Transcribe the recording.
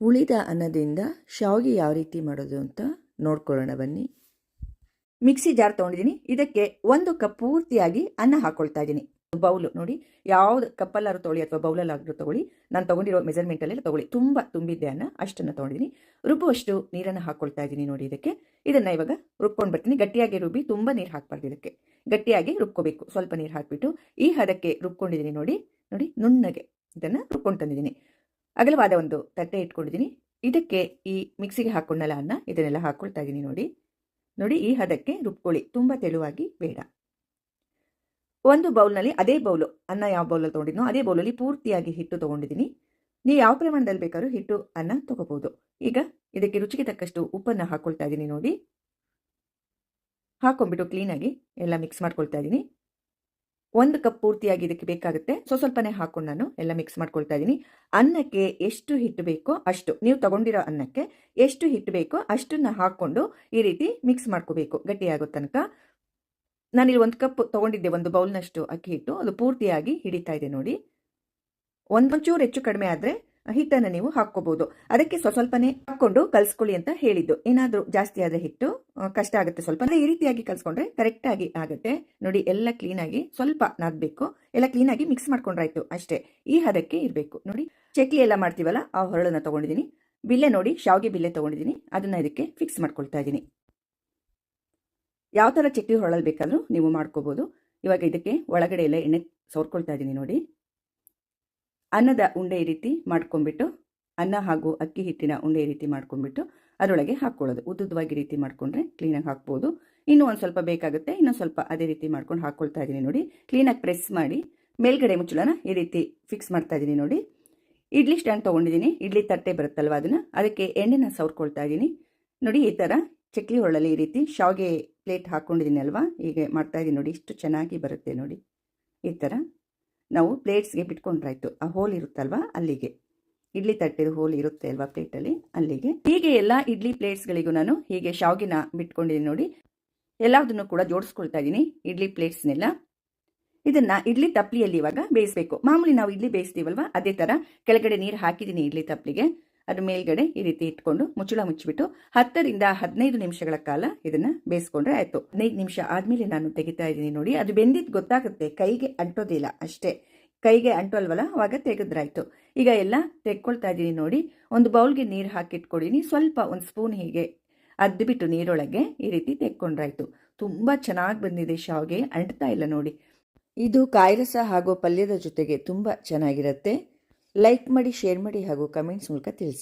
ಉಳಿದ ಅನ್ನದಿಂದ ಶಾವಿಗೆ ಯಾವ ರೀತಿ ಮಾಡೋದು ಅಂತ ನೋಡ್ಕೊಳ್ಳೋಣ ಬನ್ನಿ. ಮಿಕ್ಸಿ ಜಾರ್ ತೊಗೊಂಡಿದ್ದೀನಿ. ಇದಕ್ಕೆ ಒಂದು ಕಪ್ ಪೂರ್ತಿಯಾಗಿ ಅನ್ನ ಹಾಕೊಳ್ತಾ ಇದ್ದೀನಿ. ಬೌಲು ನೋಡಿ, ಯಾವ್ದು ಕಪ್ಪಲ್ಲಾರು ತೊಗೊಳ್ಳಿ ಅಥವಾ ಬೌಲಲ್ಲಾದರೂ ತೊಗೊಳ್ಳಿ. ನಾನು ತೊಗೊಂಡಿರೋ ಮೆಜರ್ಮೆಂಟಲ್ಲೆಲ್ಲ ತೊಗೊಳ್ಳಿ. ತುಂಬ ತುಂಬಿದ್ದೆ ಅನ್ನ, ಅಷ್ಟನ್ನು ತೊಗೊಂಡಿದ್ದೀನಿ. ರುಬ್ಬುವಷ್ಟು ನೀರನ್ನು ಹಾಕೊಳ್ತಾ ಇದ್ದೀನಿ ನೋಡಿ ಇದಕ್ಕೆ. ಇದನ್ನು ಇವಾಗ ರುಬ್ಕೊಂಡು ಬರ್ತೀನಿ. ಗಟ್ಟಿಯಾಗಿ ರುಬ್ಬಿ ತುಂಬ ನೀರು ಹಾಕಬಾರ್ದು ಇದಕ್ಕೆ. ಗಟ್ಟಿಯಾಗಿ ರುಬ್ಕೋಬೇಕು. ಸ್ವಲ್ಪ ನೀರು ಹಾಕಿಬಿಟ್ಟು ಈ ಹದಕ್ಕೆ ರುಬ್ಕೊಂಡಿದ್ದೀನಿ ನೋಡಿ. ನೋಡಿ, ನುಣ್ಣಗೆ ಇದನ್ನು ರುಬ್ಕೊಂಡು ತಂದಿದ್ದೀನಿ. ಅಗಲವಾದ ಒಂದು ತಟ್ಟೆ ಇಟ್ಕೊಂಡಿದ್ದೀನಿ. ಇದಕ್ಕೆ ಈ ಮಿಕ್ಸಿಗೆ ಹಾಕ್ಕೊಂಡಲ್ಲ ಅನ್ನ ಇದನ್ನೆಲ್ಲ ಹಾಕ್ಕೊಳ್ತಾ ಇದ್ದೀನಿ ನೋಡಿ. ನೋಡಿ, ಈ ಹದಕ್ಕೆ ರುಬ್ಕೊಳ್ಳಿ. ತುಂಬ ತೆಳುವಾಗಿ ಬೇಡ. ಒಂದು ಬೌಲ್ನಲ್ಲಿ ಅದೇ ಬೌಲು, ಅನ್ನ ಯಾವ ಬೌಲಲ್ಲಿ ತೊಗೊಂಡಿದ್ನೋ ಅದೇ ಬೌಲಲ್ಲಿ ಪೂರ್ತಿಯಾಗಿ ಹಿಟ್ಟು ತೊಗೊಂಡಿದ್ದೀನಿ. ನೀವು ಯಾವ ಪ್ರಮಾಣದಲ್ಲಿ ಬೇಕಾದ್ರೂ ಹಿಟ್ಟು, ಅನ್ನ ತೊಗೋಬೋದು. ಈಗ ಇದಕ್ಕೆ ರುಚಿಗೆ ತಕ್ಕಷ್ಟು ಉಪ್ಪನ್ನು ಹಾಕ್ಕೊಳ್ತಾ ಇದ್ದೀನಿ ನೋಡಿ. ಹಾಕೊಂಡ್ಬಿಟ್ಟು ಕ್ಲೀನಾಗಿ ಎಲ್ಲ ಮಿಕ್ಸ್ ಮಾಡ್ಕೊಳ್ತಾ ಇದ್ದೀನಿ. ಒಂದು ಕಪ್ ಪೂರ್ತಿಯಾಗಿ ಇದಕ್ಕೆ ಬೇಕಾಗುತ್ತೆ. ಸೊ, ಸ್ವಲ್ಪನೇ ಹಾಕೊಂಡು ನಾನು ಎಲ್ಲ ಮಿಕ್ಸ್ ಮಾಡ್ಕೊಳ್ತಾ ಇದ್ದೀನಿ. ಅನ್ನಕ್ಕೆ ಎಷ್ಟು ಹಿಟ್ಟು ಬೇಕೋ ಅಷ್ಟು, ನೀವು ತಗೊಂಡಿರೋ ಅನ್ನಕ್ಕೆ ಎಷ್ಟು ಹಿಟ್ಟು ಬೇಕೋ ಅಷ್ಟನ್ನು ಹಾಕ್ಕೊಂಡು ಈ ರೀತಿ ಮಿಕ್ಸ್ ಮಾಡ್ಕೋಬೇಕು. ಗಟ್ಟಿಯಾಗೋ ತನಕ. ನಾನಿಲ್ಲಿ ಒಂದು ಕಪ್ ತೊಗೊಂಡಿದ್ದೆ, ಒಂದು ಬೌಲ್ನಷ್ಟು ಅಕ್ಕಿ ಹಿಟ್ಟು. ಅದು ಪೂರ್ತಿಯಾಗಿ ಹಿಡಿತಾ ಇದೆ ನೋಡಿ. ಒಂದೊಂಚೂರು ಹೆಚ್ಚು ಕಡಿಮೆ ಆದರೆ ಹಿಟ್ಟನ್ನು ನೀವು ಹಾಕ್ಕೋಬಹುದು ಅದಕ್ಕೆ ಸ್ವಲ್ಪ ಸ್ವಲ್ಪನೇ ಹಾಕ್ಕೊಂಡು ಕಲ್ಸ್ಕೊಳ್ಳಿ ಅಂತ ಹೇಳಿದ್ದು. ಏನಾದರೂ ಜಾಸ್ತಿ ಆದರೆ ಹಿಟ್ಟು ಕಷ್ಟ ಆಗುತ್ತೆ ಸ್ವಲ್ಪ. ಈ ರೀತಿಯಾಗಿ ಕಲಿಸ್ಕೊಂಡ್ರೆ ಕರೆಕ್ಟಾಗಿ ಆಗುತ್ತೆ. ನೋಡಿ, ಎಲ್ಲ ಕ್ಲೀನಾಗಿ ಸ್ವಲ್ಪ ನಾದಬೇಕು. ಎಲ್ಲ ಕ್ಲೀನಾಗಿ ಮಿಕ್ಸ್ ಮಾಡ್ಕೊಂಡ್ರಾಯ್ತು ಅಷ್ಟೇ. ಈ ಹದಕ್ಕೆ ಇರಬೇಕು. ನೋಡಿ, ಚಕ್ಲಿ ಎಲ್ಲ ಮಾಡ್ತೀವಲ್ಲ, ಆ ಹೊರಳನ್ನು ತಗೊಂಡಿದ್ದೀನಿ. ಬಿಲ್ಲೆ ನೋಡಿ, ಶಾವಿಗೆ ಬಿಲ್ಲೆ ತಗೊಂಡಿದ್ದೀನಿ. ಅದನ್ನು ಇದಕ್ಕೆ ಫಿಕ್ಸ್ ಮಾಡ್ಕೊಳ್ತಾ ಇದ್ದೀನಿ. ಯಾವ ಥರ ಚಕ್ಲಿ ಹೊರಳಲ್ಲಿ ಬೇಕಾದರೂ ನೀವು ಮಾಡ್ಕೋಬೋದು. ಇವಾಗ ಇದಕ್ಕೆ ಒಳಗಡೆ ಎಲ್ಲ ಎಣ್ಣೆ ಸೋರ್ಕೊಳ್ತಾ ಇದ್ದೀನಿ ನೋಡಿ. ಅನ್ನದ ಉಂಡೆ ರೀತಿ ಮಾಡ್ಕೊಂಡ್ಬಿಟ್ಟು, ಅನ್ನ ಹಾಗೂ ಅಕ್ಕಿ ಹಿಟ್ಟಿನ ಉಂಡೆ ರೀತಿ ಮಾಡ್ಕೊಂಡ್ಬಿಟ್ಟು ಅದರೊಳಗೆ ಹಾಕ್ಕೊಳ್ಳೋದು. ಉದ್ದುದ್ದವಾಗಿ ಈ ರೀತಿ ಮಾಡಿಕೊಂಡ್ರೆ ಕ್ಲೀನಾಗಿ ಹಾಕ್ಬೋದು. ಇನ್ನೂ ಒಂದು ಸ್ವಲ್ಪ ಬೇಕಾಗುತ್ತೆ ಇನ್ನೊಂದು ಸ್ವಲ್ಪ ಅದೇ ರೀತಿ ಮಾಡ್ಕೊಂಡು ಹಾಕ್ಕೊಳ್ತಾ ಇದ್ದೀನಿ ನೋಡಿ. ಕ್ಲೀನಾಗಿ ಪ್ರೆಸ್ ಮಾಡಿ, ಮೇಲ್ಗಡೆ ಮುಚ್ಚಳನ ಈ ರೀತಿ ಫಿಕ್ಸ್ ಮಾಡ್ತಾ ಇದ್ದೀನಿ ನೋಡಿ. ಇಡ್ಲಿ ಸ್ಟ್ಯಾಂಡ್ ತೊಗೊಂಡಿದ್ದೀನಿ. ಇಡ್ಲಿ ತಟ್ಟೆ ಬರುತ್ತಲ್ವ ಅದನ್ನು? ಅದಕ್ಕೆ ಎಣ್ಣೆನ ಸವರ್ಕೊಳ್ತಾ ಇದ್ದೀನಿ. ನೋಡಿ, ಈ ಥರ ಚಕ್ಲಿ ಹೊಳ್ಳಲ್ಲಿ ಈ ರೀತಿ ಶಾವಿಗೆ ಪ್ಲೇಟ್ ಹಾಕ್ಕೊಂಡಿದ್ದೀನಿ ಅಲ್ವಾ ಹೀಗೆ ಮಾಡ್ತಾ ಇದ್ದೀನಿ ನೋಡಿ. ಇಷ್ಟು ಚೆನ್ನಾಗಿ ಬರುತ್ತೆ ನೋಡಿ. ಈ ಥರ ನಾವು ಪ್ಲೇಟ್ಸ್ಗೆ ಬಿಟ್ಕೊಂಡ್ರಾಯ್ತು. ಆ ಹೋಲ್ ಇರುತ್ತಲ್ವಾ? ಅಲ್ಲಿಗೆ. ಇಡ್ಲಿ ತಟ್ಟೆದು ಹೋಲ್ ಇರುತ್ತೆ ಅಲ್ವಾ ಪ್ಲೇಟಲ್ಲಿ ಅಲ್ಲಿಗೆ. ಹೀಗೆ ಎಲ್ಲ ಇಡ್ಲಿ ಪ್ಲೇಟ್ಸ್ಗಳಿಗೂ ನಾನು ಹೀಗೆ ಶಾವಿಗೆನ ಬಿಟ್ಕೊಂಡಿದ್ದೀನಿ ನೋಡಿ. ಎಲ್ಲದನ್ನು ಕೂಡ ಜೋಡಿಸ್ಕೊಳ್ತಾ ಇದ್ದೀನಿ ಇಡ್ಲಿ ಪ್ಲೇಟ್ಸ್ನೆಲ್ಲ ಇದನ್ನ ಇಡ್ಲಿ ತಪ್ಪಲಿಯಲ್ಲಿ ಇವಾಗ ಬೇಯಿಸಬೇಕು. ಮಾಮೂಲಿ ನಾವು ಇಡ್ಲಿ ಬೇಯಿಸ್ತೀವಲ್ವಾ? ಅದೇ ಥರ ಕೆಳಗಡೆ ನೀರು ಹಾಕಿದ್ದೀನಿ ಇಡ್ಲಿ ತಪ್ಪಲಿಗೆ ಅದ್ರ ಮೇಲ್ಗಡೆ ಈ ರೀತಿ ಇಟ್ಕೊಂಡು ಮುಚ್ಚಳ ಮುಚ್ಚಿಬಿಟ್ಟು ಹತ್ತರಿಂದ ಹದಿನೈದು ನಿಮಿಷಗಳ ಕಾಲ ಇದನ್ನ ಬೇಯಿಸ್ಕೊಂಡ್ರೆ ಆಯ್ತು. ಹದಿನೈದು ನಿಮಿಷ ಆದ್ಮೇಲೆ ನಾನು ತೆಗಿತಾ ಇದ್ದೀನಿ ನೋಡಿ. ಅದು ಬೆಂದಿದ್ದು ಗೊತ್ತಾಗುತ್ತೆ. ಕೈಗೆ ಅಂಟೋದಿಲ್ಲ ಅಷ್ಟೇ. ಕೈಗೆ ಅಂಟೋಲ್ವಲ್ಲ, ಅವಾಗ ತೆಗೆದ್ರಾಯ್ತು. ಈಗ ಎಲ್ಲ ತೆಕ್ಕೊಳ್ತಾ ಇದ್ದೀನಿ ನೋಡಿ. ಒಂದು ಬೌಲ್ಗೆ ನೀರು ಹಾಕಿಟ್ಕೊಡಿನಿ. ಸ್ವಲ್ಪ ಒಂದು ಸ್ಪೂನ್ ಹೀಗೆ ಅದ್ಬಿಟ್ಟು ನೀರೊಳಗೆ ಈ ರೀತಿ ತೆಕ್ಕೊಂಡ್ರಾಯ್ತು. ತುಂಬ ಚೆನ್ನಾಗಿ ಬಂದಿದೆ ಶಾವ್ಗೆ. ಅಂಟ್ತಾ ಇಲ್ಲ ನೋಡಿ. ಇದು ಕಾಯಿರಸ ಹಾಗೂ ಪಲ್ಯದ ಜೊತೆಗೆ ತುಂಬ ಚೆನ್ನಾಗಿರುತ್ತೆ. ಲೈಕ್ ಮಾಡಿ, ಶೇರ್ ಮಾಡಿ ಹಾಗೂ ಕಮೆಂಟ್ಸ್ ಮೂಲಕ ತಿಳಿಸಿ.